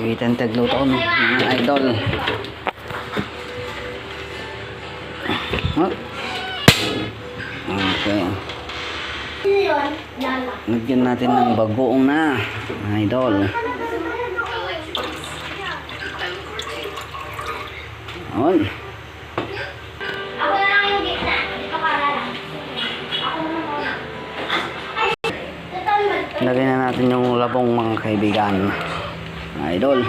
Kawitan tagluton mga idol. Oh. Okay. Lagyan natin ng bagoong na, mga idol. On. Ako na lang yung gitna. Lang. Ako na muna. Lagyan na natin yung labong mga kaibigan. Mga idol.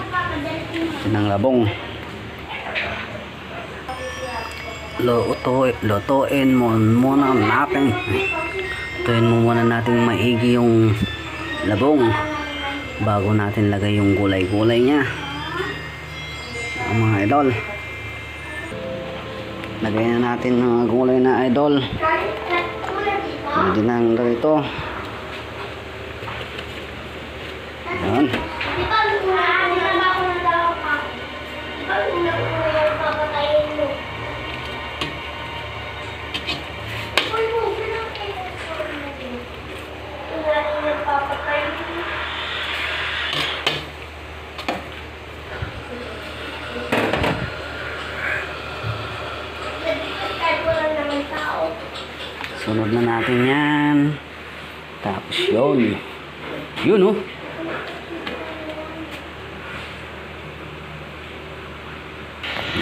Yan ang labong. Luto, lutuin mo muna natin. Lutuin mo muna natin maigi yung labong bago natin lagay yung gulay-gulay niya. Mga idol. Lagay na natin mga gulay na idol. Pwede na ang ito. Yan. Sunod na natin yan. Tapos yun. Yun oh.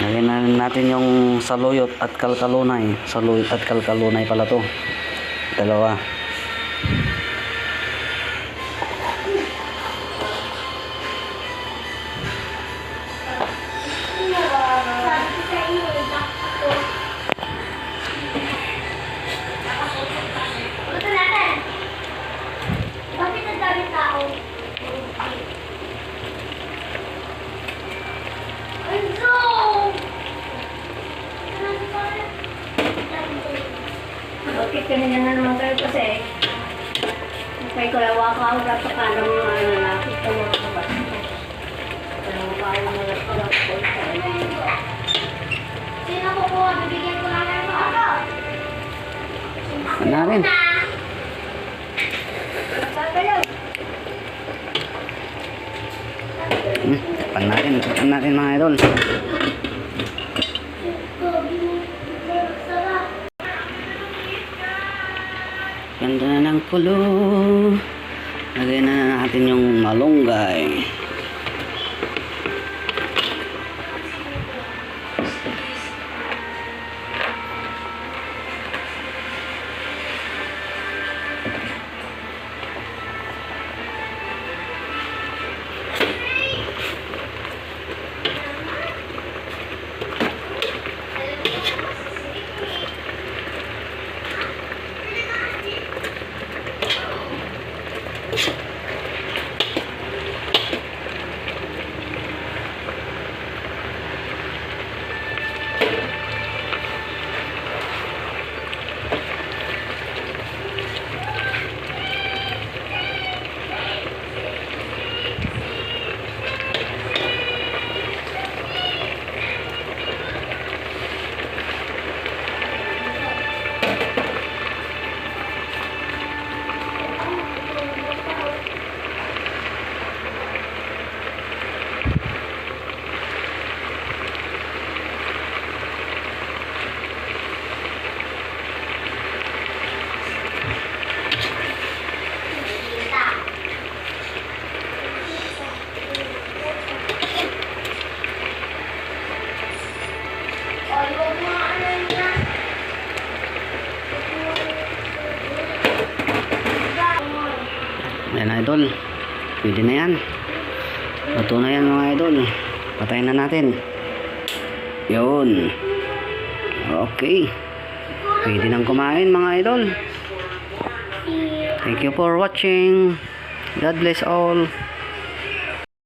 Lagyan na natin yung saluyot at kalkalunay. Saluyot at kalkalunay pala to. Dalawa. Bakit kanina na naman kayo kasi kay kalawa ka ako dapat ka lang yung ano lalaki ito mga kabas. Kalawa ka ako mga sa Sino kukuha? Bibigyan ko lang ng mga. Ano rin? Hmm, tapan natin. Tapan natin mga idol. Ganda na ng kulo. Lagyan na natin yung malunggay. Idol. Pwede na yan. Luto na yan mga idol. Patayin na natin. Yun. Okay. Pwede nang kumain mga idol. Thank you for watching. God bless all.